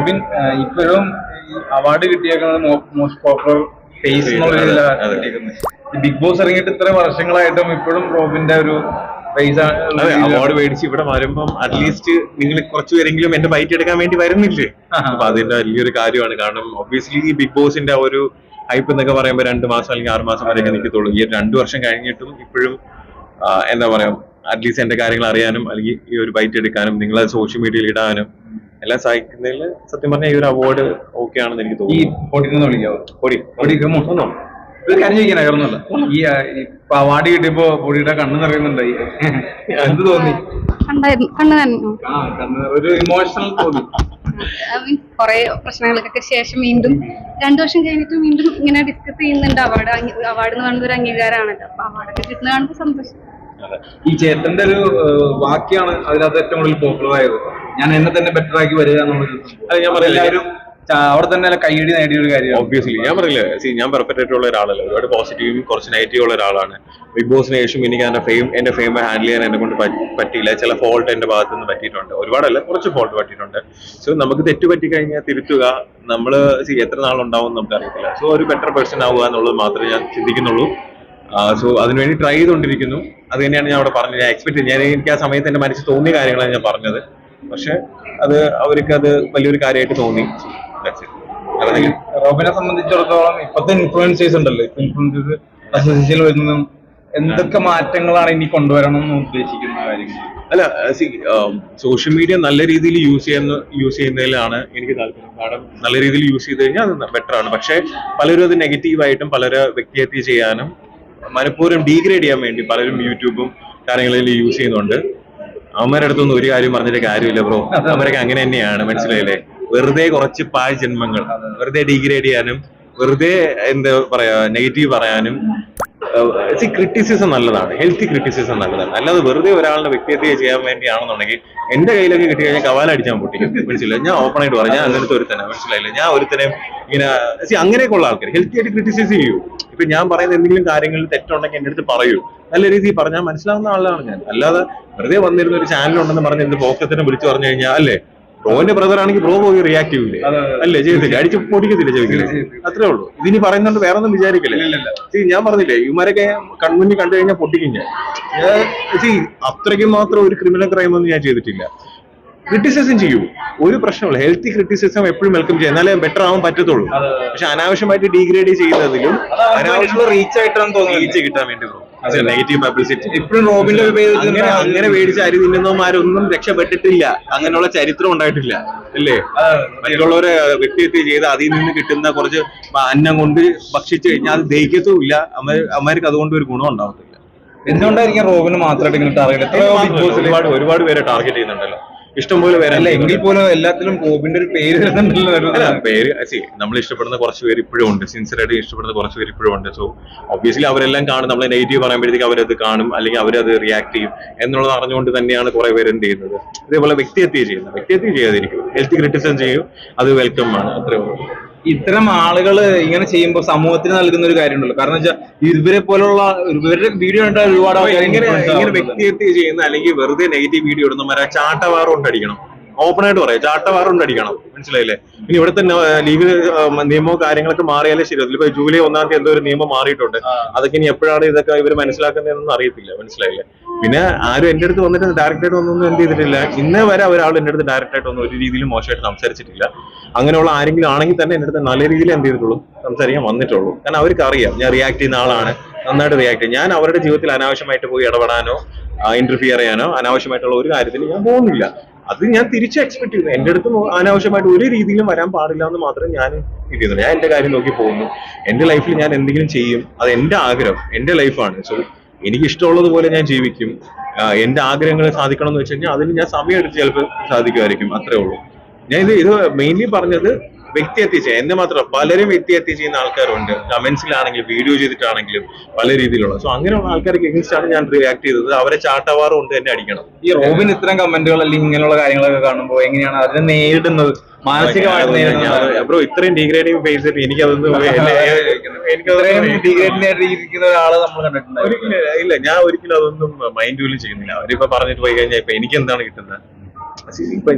Robin ഇപ്പോഴും award കിട്ടിയേക്കുന്നത് most popular face. Bigg Boss ഇറങ്ങിയിട്ട് ഇത്ര വർഷങ്ങളായിട്ടും ഇപ്പോഴും റോബിന്റെ ഒരു അവാർഡ് മേടിച്ച് ഇവിടെ വരുമ്പം അറ്റ്ലീസ്റ്റ് നിങ്ങൾ കുറച്ചുപേരെങ്കിലും എന്റെ ബൈറ്റ് എടുക്കാൻ വേണ്ടി വരുന്നില്ലേ. അപ്പൊ അതിന്റെ വലിയൊരു കാര്യമാണ്. കാരണം ഒബ്വിയസ്ലി ഈ ബിഗ് ബോസിന്റെ ആ ഒരു ഹൈപ്പ് എന്നൊക്കെ പറയുമ്പോൾ രണ്ട് മാസം അല്ലെങ്കിൽ ആറ് മാസം വരെയൊക്കെ നിൽക്കത്തുള്ളൂ ഈ രണ്ടു വർഷം കഴിഞ്ഞിട്ടും ഇപ്പോഴും എന്താ പറയാ അറ്റ്ലീസ്റ്റ് എന്റെ കാര്യങ്ങൾ അറിയാനും അല്ലെങ്കിൽ ഈ ഒരു ബൈറ്റ് എടുക്കാനും നിങ്ങളെ സോഷ്യൽ മീഡിയയിൽ ഇടാനും എല്ലാം സഹായിക്കുന്നതിൽ സത്യം പറഞ്ഞാൽ ഈ ഒരു അവാർഡ് ഓക്കെ ആണെന്ന് എനിക്ക് ഈ തോന്നുന്നു പൊടിന്ന് വിളിക്കാവോ? പൊടി പൊടി ഒന്നോ ഒരു കാര്യം ചോദിക്കാനാ ഈ ആ, ഈ ഇപ്പൊ അവാർഡ് കിട്ടിയപ്പോ പൊടിയുടെ കണ്ണ് നിറയുന്നുണ്ടായി എന്ത് തോന്നി? കണ്ടായിരുന്നു. കണ്ണു തന്നെ ആ കണ്ണ് ഒരു ഇമോഷണൽ തോന്നി. കുറെ പ്രശ്നങ്ങൾക്കൊക്കെ ശേഷം വീണ്ടും രണ്ടു വർഷം കഴിഞ്ഞിട്ട് വീണ്ടും ഇങ്ങനെ ഡിസ്കസ് ചെയ്യുന്നുണ്ട്. അവാർഡ് അവാർഡ് എന്ന് പറയുന്നത് ഒരു അംഗീകാരമാണല്ലോ. അപ്പൊ അവാർഡൊക്കെ കിട്ടുന്ന കാണുമ്പോൾ സന്തോഷം. ഈ ചേട്ടന്റെ ഒരു വാക്യാണ് അതിനകത്ത് ഏറ്റവും കൂടുതൽ പോപ്പുലർ ആയത്. ഞാൻ എന്നെ തന്നെ ബെറ്റർ ആക്കി വരിക എന്നുള്ളൊരു. അത് ഞാൻ പറയില്ല. എല്ലാവരും ചാ- അവിടെ തന്നെ കൈയടി നേടിയ ഒരു കാര്യമാണ്. ഒബ്വിയസ്ലി ഞാൻ പറയില്ല. സി ഞാൻ പെർഫെക്റ്റ് ആയിട്ടുള്ള ഒരാളല്ല. ഒരുപാട് പോസിറ്റീവും കുറച്ച് നെഗറ്റീവ് ഉള്ള ഒരാളാണ്. ബിഗ് ബോസിന് ശേഷം എനിക്ക് എന്റെ ഫെയിം എന്റെ ഫെയിം ഹാൻഡിൽ ചെയ്യാൻ എന്നെ കൊണ്ട് പറ്റി- പറ്റിയില്ല. ചില ഫോൾട്ട് എന്റെ ഭാഗത്ത് നിന്ന് പറ്റിയിട്ടുണ്ട്. ഒരുപാടല്ല കുറച്ച് ഫോൾട്ട് പറ്റിയിട്ടുണ്ട്. സോ നമുക്ക് തെറ്റ് പറ്റി കഴിഞ്ഞാൽ തിരുത്തുക നമ്മൾ എത്ര നാളുണ്ടാവും നമുക്ക് അറിയത്തില്ല സോ ഒരു ബെറ്റർ പേഴ്സൺ ആവുക എന്നുള്ളത് മാത്രമേ ഞാൻ ചിന്തിക്കുന്നുള്ളൂ. സോ അതിനുവേണ്ടി ട്രൈ ചെയ്തുകൊണ്ടിരിക്കുന്നു. അത് തന്നെയാണ് ഞാൻ അവിടെ പറഞ്ഞത്. ഞാൻ എക്സ്പെക്ട് ഞാൻ എനിക്ക് ആ സമയത്ത് എന്റെ മനസ്സിൽ തോന്നിയ കാര്യങ്ങളാണ് ഞാൻ പറഞ്ഞത്. പക്ഷെ അത് അവർക്ക് അത് വലിയൊരു കാര്യമായിട്ട് തോന്നി. റോബിനെ സംബന്ധിച്ചിടത്തോളം ഇപ്പത്തെ ഇൻഫ്ലുവൻസേഴ്സ് ഉണ്ടല്ലോ. ഇപ്പൊ ഇൻഫ്ലുവൻസേഴ്സ് അസോസിയേഷൻ വരുന്നതും എന്തൊക്കെ മാറ്റങ്ങളാണ് ഇനി കൊണ്ടുവരണം എന്ന് ഉദ്ദേശിക്കുന്ന കാര്യങ്ങൾ? അല്ല സോഷ്യൽ മീഡിയ നല്ല രീതിയിൽ യൂസ് ചെയ്യുന്ന യൂസ് ചെയ്യുന്നതിലാണ് എനിക്ക് താല്പര്യം. കാരണം നല്ല രീതിയിൽ യൂസ് ചെയ്ത് കഴിഞ്ഞാൽ അത് ബെറ്റർ ആണ്. പക്ഷേ പലരും അത് നെഗറ്റീവായിട്ടും പലരെ വ്യക്തിഹത്യ ചെയ്യാനും മനഃപൂർവം ഡീഗ്രേഡ് ചെയ്യാൻ വേണ്ടി പലരും യൂട്യൂബും കാര്യങ്ങളിൽ യൂസ് ചെയ്യുന്നുണ്ട്. അവന്മാരുടെ അടുത്തൊന്നും ഒരു കാര്യം പറഞ്ഞിട്ട് കാര്യമില്ല ബ്രോ അവരൊക്കെ അങ്ങനെ തന്നെയാണ് മനസ്സിലായില്ലേ? വെറുതെ കുറച്ച് പാഴ് ജന്മങ്ങൾ വെറുതെ ഡീഗ്രേഡ് ചെയ്യാനും വെറുതെ എന്താ പറയാ നെഗറ്റീവ് പറയാനും ക്രിറ്റിസിസം നല്ലതാണ്. ഹെൽത്തി ക്രിറ്റിസിസം നല്ലതാണ്. അല്ലാതെ വെറുതെ ഒരാളുടെ വ്യക്തിഹത്യ ചെയ്യാൻ വേണ്ടിയാണെന്നുണ്ടെങ്കിൽ എന്റെ കയ്യിലൊക്കെ കിട്ടി കഴിഞ്ഞാൽ കവാലടിച്ചാൽ പൊട്ടി മനസ്സിലായി? ഞാൻ ഓപ്പൺ ആയിട്ട് പറയാം. ഞാൻ അങ്ങനത്തെ ഒരുത്തനെ. മനസ്സിലായില്ല? ഞാൻ ഒരുത്തനെ ഇങ്ങനെ അങ്ങനെയൊക്കെ ഉള്ള ആൾക്കാർ ഹെൽത്തി ആയിട്ട് ക്രിറ്റിസൈസ് ചെയ്യൂ. ഇപ്പൊ ഞാൻ പറയുന്ന എന്തെങ്കിലും കാര്യങ്ങളിൽ തെറ്റുണ്ടെങ്കിൽ എന്റെ അടുത്ത് പറയൂ. നല്ല രീതിയിൽ പറഞ്ഞാൽ മനസ്സിലാവുന്ന ആളാണ് ഞാൻ. അല്ലാതെ വെറുതെ വന്നിരുന്ന ഒരു ചാനൽ ഉണ്ടെന്ന് പറഞ്ഞ് എന്ത് പോക്കത്തിനെ വിളിച്ചു പറഞ്ഞു കഴിഞ്ഞാൽ അല്ലേ? ബ്രോന്റെ ബ്രദർ ആണെങ്കിൽ ബ്രോ പോയി റിയാക്ട് ചെയ്യൂലേ. അല്ലേ ചെയ്തില്ല അടിച്ച് പൊടിക്കത്തില്ല ചോദിക്കില്ല അത്രേ ഉള്ളൂ. ഇതിനി പറയുന്നുണ്ട് വേറെ ഒന്നും വിചാരിക്കില്ലേ ഞാൻ പറഞ്ഞില്ലേ ഇവരൊക്കെ കൺമുന്നിൽ കണ്ടു കഴിഞ്ഞാൽ പൊട്ടിക്കും ഞാൻ. അത്രയ്ക്കും മാത്രം ഒരു ക്രിമിനൽ ക്രൈം ഒന്നും ഞാൻ ചെയ്തിട്ടില്ല. ക്രിറ്റിസിസം ചെയ്യൂ. ഒരു പ്രശ്നമില്ല ഹെൽത്തി ക്രിറ്റിസിസം എപ്പോഴും വെൽക്കം ചെയ്യാം. എന്നാലേ ബെറ്റർ ആവാൻ പറ്റത്തുള്ളൂ. പക്ഷെ അനാവശ്യമായിട്ട് ഡീഗ്രേഡ് ചെയ്യുന്നതിലും അനാവശ്യമുള്ള റീച്ച് ആയിട്ടാണ് തോന്നുന്നത് റീച്ച് കിട്ടാൻ വേണ്ടി നെഗറ്റീവ് പബ്ലിസിറ്റി ഇപ്പോഴും റോബിന്റെ അങ്ങനെ അങ്ങനെ മേടിച്ച് അരി തിന്നുന്നവന്മാരൊന്നും രക്ഷപ്പെട്ടിട്ടില്ല. അങ്ങനെയുള്ള ചരിത്രം ഉണ്ടായിട്ടില്ല. അല്ലേ? മറ്റുള്ളവരെ വ്യക്തിഹത്യ ചെയ്ത് അതിൽ നിന്ന് കിട്ടുന്ന കുറച്ച് അന്നം കൊണ്ട് ഭക്ഷിച്ചു കഴിഞ്ഞാൽ അത് ദഹിക്കത്തുമില്ല. ഇല്ല അമ്മമാർക്ക് അതുകൊണ്ട് ഒരു ഗുണം ഉണ്ടാവത്തില്ല. എന്തുകൊണ്ടായിരിക്കും റോബിന് മാത്രമായിട്ട് ഇങ്ങനെ ടാർഗറ്റ് ഒരുപാട് ഒരുപാട് പേരെ ടാർഗറ്റ് ചെയ്യുന്നുണ്ടല്ലോ. ഇഷ്ടംപോലെ പേരെ അല്ല എങ്കിൽ പോലും എല്ലാത്തിലും ഗോപിന്റെ ഒരു പേര് അല്ല പേര് സി നമ്മൾ ഇഷ്ടപ്പെടുന്ന കുറച്ച് പേര് ഇപ്പോഴും ഉണ്ട്. സിൻസിയറായിട്ട് ഇഷ്ടപ്പെടുന്ന കുറച്ച് പേര് ഇപ്പോഴും ഉണ്ട്. സോ ഒബ്വിയസ്ലി അവരെല്ലാം കാണും. നമ്മൾ നെഗറ്റീവ് പറയുമ്പോഴത്തേക്ക് അവരത് കാണും. അല്ലെങ്കിൽ അവരത് റിയാക്ട് ചെയ്യും. എന്നുള്ളത് അറിഞ്ഞുകൊണ്ട് തന്നെയാണ് കുറെ പേര് എന്ത് ചെയ്യുന്നത്. ഇതേപോലെ വ്യക്തിഹത്യ ചെയ്യുന്നത്. വ്യക്തിഹത്യ ചെയ്യാതിരിക്കും ഹെൽത്ത് ക്രിറ്റിസം ചെയ്യും. അത് വെൽക്കം ആണ്. അത്രേ ഉള്ളൂ. ഇത്തരം ആളുകൾ ഇങ്ങനെ ചെയ്യുമ്പോൾ സമൂഹത്തിന് നൽകുന്ന ഒരു കാര്യമുണ്ടല്ലോ. കാരണം വെച്ചാൽ ഇവരെ പോലുള്ള ഇവരുടെ വീഡിയോ കണ്ടാൽ ഒരുപാട് ആൾക്കാർ ഇങ്ങനെ ഇങ്ങനെ വ്യക്തിഹത്യ ചെയ്യുന്ന അല്ലെങ്കിൽ വെറുതെ നെഗറ്റീവ് വീഡിയോ ഇടുന്നവരെ ചാട്ടവാറ് കൊണ്ടടിക്കണം ഓപ്പൺ ആയിട്ട് പറയാം. ചാട്ടവാറുണ്ട് അടിക്കണം. മനസ്സിലായില്ലേ? ഇനി ഇവിടുത്തെ ലീഗ് നിയമവും കാര്യങ്ങളൊക്കെ മാറിയാലേ ശരി. ഇപ്പൊ ജൂലൈ ഒന്നാം തീയതി എന്തോ ഒരു നിയമം മാറിയിട്ടുണ്ട്. അതൊക്കെ ഇനി എപ്പോഴാണ് ഇതൊക്കെ ഇവർ മനസ്സിലാക്കുന്നതെന്നൊന്നും അറിയത്തില്ല. മനസ്സിലായില്ലേ? പിന്നെ ആരും എന്റെ അടുത്ത് വന്നിട്ട് ഡയറക്റ്റ് ആയിട്ട് ഒന്നും എന്ത് ചെയ്തിട്ടില്ല. ഇന്നേ വരെ ഒരാൾ എന്റെ അടുത്ത് ഡയറക്റ്റ് ആയിട്ട് ഒന്നും ഒരു രീതിയിലും മോശമായിട്ട് സംസാരിച്ചിട്ടില്ല. അങ്ങനെയുള്ള ആരെങ്കിലും ആണെങ്കിൽ തന്നെ എന്റെ അടുത്ത് നല്ല രീതിയിൽ എന്ത് ചെയ്തിട്ടുള്ളൂ? സംസാരിക്കാൻ വന്നിട്ടുള്ളൂ. കാരണം അവർക്ക് അറിയാം. ഞാൻ റിയാക്ട് ചെയ്യുന്ന ആളാണ്. നന്നായിട്ട് റിയാക്ട് ചെയ്യും. ഞാൻ അവരുടെ ജീവിതത്തിൽ അനാവശ്യമായിട്ട് പോയി ഇടപെടാനോ ഇന്റർഫിയർ ചെയ്യാനോ അനാവശ്യമായിട്ടുള്ള ഒരു കാര്യത്തിൽ ഞാൻ പോകുന്നില്ല. അത് ഞാൻ തിരിച്ച് എക്സ്പെക്ട് ചെയ്യുന്നു. എന്റെ അടുത്ത് അനാവശ്യമായിട്ട് ഒരു രീതിയിലും വരാൻ പാടില്ല എന്ന് മാത്രം ഞാൻ ചെയ്യുന്നു. ഞാൻ എന്റെ കാര്യം നോക്കി പോകുന്നു. എന്റെ ലൈഫിൽ ഞാൻ എന്തെങ്കിലും ചെയ്യും അത് എന്റെ ആഗ്രഹം എന്റെ ലൈഫാണ് സോ എനിക്ക് ഇഷ്ടമുള്ളതുപോലെ ഞാൻ ജീവിക്കും. എന്റെ ആഗ്രഹങ്ങൾ സാധിക്കണം എന്ന് വെച്ച് കഴിഞ്ഞാൽ അതിന് ഞാൻ സമയം എടുത്ത് ചിലപ്പോൾ സാധിക്കുമായിരിക്കും. അത്രേ ഉള്ളൂ. ഞാൻ ഇത് ഇത് മെയിൻലി പറഞ്ഞത് വ്യക്തിഹത്യ എത്തിച്ച എന്നെ മാത്രം പലരും വ്യക്തി ചെയ്യുന്ന ആൾക്കാരുണ്ട്. കമന്റ്സിലാണെങ്കിലും വീഡിയോ ചെയ്തിട്ടാണെങ്കിലും പല രീതിയിലുള്ള. സോ അങ്ങനെയുള്ള ആൾക്കാർക്ക് എഗൻസ്റ്റ് ആണ് ഞാൻ റിയാക്ട് ചെയ്തത്? അവരെ ചാട്ടവാറും കൊണ്ട് തന്നെ അടിക്കണം. ഈ റോബിൻ ഇത്തരം കമന്റുകൾ അല്ലെങ്കിൽ ഇങ്ങനെയുള്ള കാര്യങ്ങളൊക്കെ കാണുമ്പോൾ എങ്ങനെയാണ് അതിനെ നേരിടുന്നത്? മാനസികമായിട്ട് ബ്രോ ഇത്രയും ഡിഗ്രേഡിങ് ഫേസ് ചെയ്തിട്ട് എനിക്കതൊന്നും ഇരിക്കുന്ന ഒരാളെ നമ്മൾ ഇല്ല. ഞാൻ ഒരിക്കലും അതൊന്നും മൈൻഡ് പോലും ചെയ്യുന്നില്ല. അവരിപ്പോ പറഞ്ഞിട്ട് പോയി കഴിഞ്ഞാൽ ഇപ്പൊ എനിക്ക് എന്താണ് കിട്ടുന്നത്? ഇപ്പൊ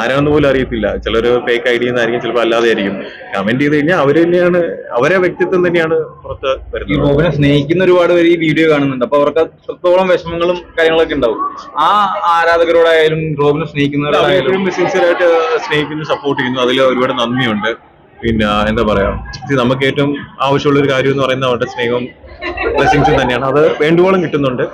ആരാന്ന് പോലും അറിയത്തില്ല. ചിലര് ഫേക്ക് ഐ ഡി എന്നായിരിക്കും ചിലപ്പോൾ അല്ലാതെ ആയിരിക്കും കമന്റ് ചെയ്ത് കഴിഞ്ഞാൽ അവർ തന്നെയാണ് അവരെ വ്യക്തിത്വം തന്നെയാണ് പുറത്ത് ഈ വരുന്നത് സ്നേഹിക്കുന്ന ഒരുപാട് പേര് ഈ വീഡിയോ കാണുന്നുണ്ട്. അപ്പൊ അവർക്ക് അത്രത്തോളം വിഷമങ്ങളും കാര്യങ്ങളൊക്കെ ഉണ്ടാവും. ആ ആരാധകരോടായാലും റോബിനെ സ്നേഹിക്കുന്നവരോടായാലും അവരെപ്പോഴും സിൻസിയറായിട്ട് സ്നേഹിക്കുന്നു സപ്പോർട്ട് ചെയ്യുന്നു. അതിൽ ഒരുപാട് നന്ദിയുണ്ട്. പിന്നെ എന്താ പറയാ? നമുക്ക് ഏറ്റവും ആവശ്യമുള്ള ഒരു കാര്യം എന്ന് പറയുന്നത് അവരുടെ സ്നേഹവും ബ്ലെസ്സിങ്സും തന്നെയാണ്. അത് വേണ്ടുവോളം കിട്ടുന്നുണ്ട്.